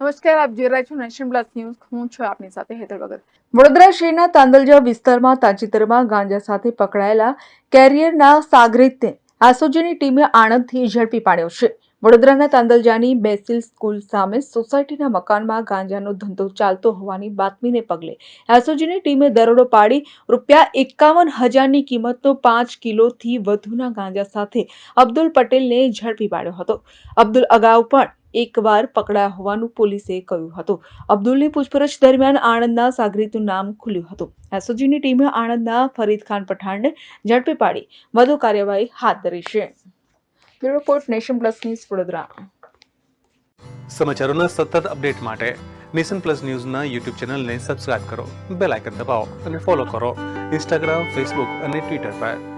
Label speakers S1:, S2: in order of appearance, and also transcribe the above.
S1: નમસ્કાર, આપ જોઈ રહ્યા છો નેશન પ્લસ ન્યૂઝ. હું છું આપની સાથે હેતર ભગત.
S2: વડોદરા શહેરના તાંદલજા વિસ્તારમાં, તાજેતરમાં ગાંજા સાથે પકડાયેલા કેરિયરના સાગરીતને આસોજીની ટીમે આણંદથી ઝડપી પાડ્યો છે. વડોદરાના તાંદલજાની બેસિલ સ્કૂલ સામે સોસાયટીના મકાનમાં ગાંજાનો ધંધો ચાલતો હોવાની બાતમીને પગલે એસઓજીની ટીમે દરોડો પાડી રૂપિયા એકાવન હજારની કિંમતનો પાંચ કિલોથી વધુના ગાંજા સાથે અબ્દુલ પટેલને ઝડપી પાડ્યો હતો. અબ્દુલ અગાઉ પણ એકવાર પકડાયા હોવાનું પોલીસે કહ્યું હતું. અબ્દુલની પૂછપરછ દરમિયાન આણંદના સાગરીતનું નામ ખુલ્યું હતું. એસઓજીની ટીમે આણંદના ફરીદ ખાન પઠાણને ઝડપી પાડી. વધુ કાર્યવાહી હાથ ધરી છે. Report Nation Plus News Vadodara.
S3: સમાચારોના સતત અપડેટ માટે નેશન પ્લસ ન્યૂઝના યુટ્યુબ ચેનલને સબસ્ક્રાઇબ કરો, બેલ આઇકન દબાવો અને ફોલો કરો. ઇન્સ્ટાગ્રામ, ફેસબુક અને ટ્વિટર પર.